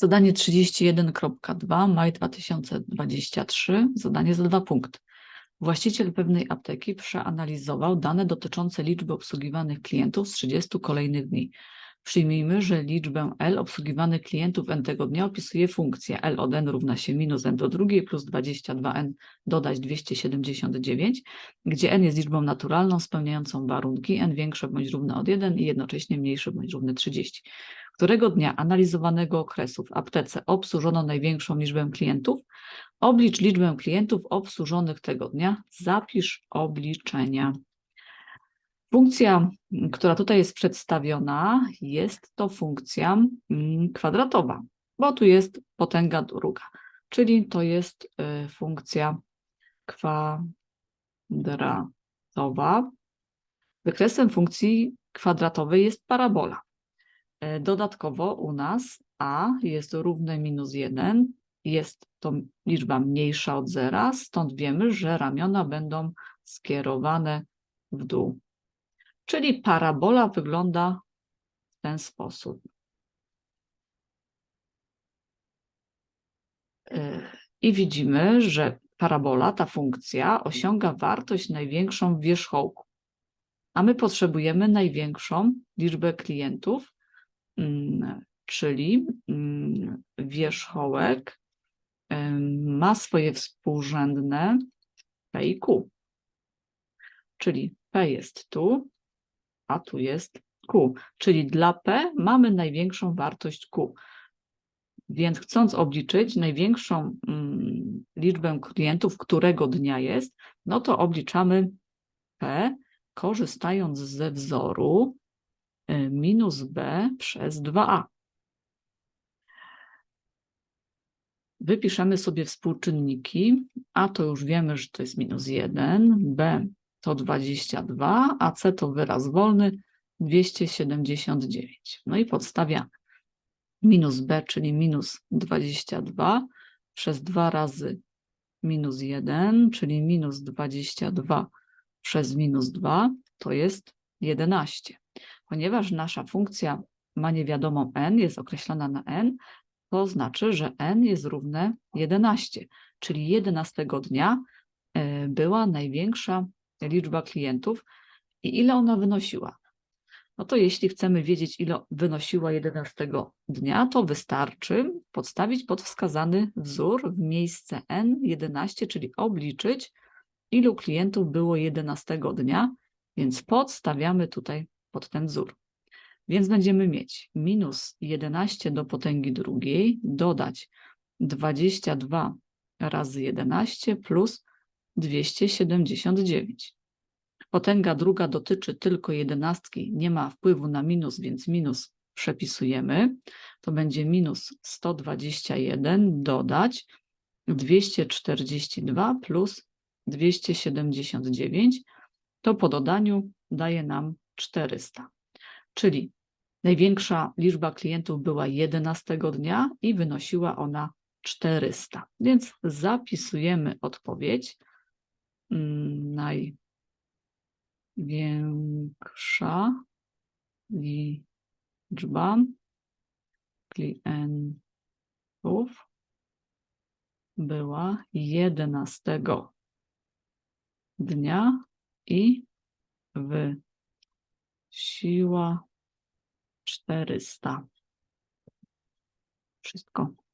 Zadanie 31.2, maj 2023, zadanie za dwa punkty. Właściciel pewnej apteki przeanalizował dane dotyczące liczby obsługiwanych klientów z 30 kolejnych dni. Przyjmijmy, że liczbę L obsługiwanych klientów n tego dnia opisuje funkcja L od n równa się minus n do drugiej plus 22n dodać 279, gdzie n jest liczbą naturalną spełniającą warunki n większe bądź równe od 1 i jednocześnie mniejsze bądź równe 30. Którego dnia analizowanego okresu w aptece obsłużono największą liczbę klientów? Oblicz liczbę klientów obsłużonych tego dnia, zapisz obliczenia. Funkcja, która tutaj jest przedstawiona, jest to funkcja mm, kwadratowa, bo tu jest potęga druga, czyli to jest y, funkcja kwadratowa. Wykresem funkcji kwadratowej jest parabola. E, Dodatkowo u nas a jest równe minus 1, jest to liczba mniejsza od zera, stąd wiemy, że ramiona będą skierowane w dół. Czyli parabola wygląda w ten sposób. E, I widzimy, że parabola, ta funkcja, osiąga wartość największą w wierzchołku. A my potrzebujemy największą liczbę klientów, mm, czyli mm, wierzchołek em, ma swoje współrzędne P i Q. Czyli P jest tu, a tu jest Q. Czyli dla P mamy największą wartość Q. Więc chcąc obliczyć największą mm, liczbę klientów, którego dnia jest, no to obliczamy P korzystając ze wzoru y, minus B przez 2A. Wypiszemy sobie współczynniki, a to już wiemy, że to jest minus 1, B to 22, a C to wyraz wolny 279. No i podstawiamy. Minus B, czyli minus 22 przez 2 razy minus 1, czyli minus 22 przez minus 2 to jest 11. Ponieważ nasza funkcja ma niewiadomą n, jest określona na n, to znaczy, że n jest równe 11, czyli 11 dnia e, była największa liczba klientów i ile ona wynosiła. No to jeśli chcemy wiedzieć, ile wynosiła 11 dnia, to wystarczy podstawić pod wskazany wzór w miejsce n11, czyli obliczyć, ilu klientów było 11 dnia, więc podstawiamy tutaj pod ten wzór. Więc będziemy mieć minus 11 do potęgi drugiej, dodać 22 razy 11 plus 279. Potęga druga dotyczy tylko jedenastki, nie ma wpływu na minus, więc minus przepisujemy. To będzie minus 121 dodać 242 plus 279. To po dodaniu daje nam 400. Czyli największa liczba klientów była 11 dnia i wynosiła ona 400. Więc zapisujemy odpowiedź. Mm, Największa liczba klientów była 11 dnia i wynosiła 400. Wszystko.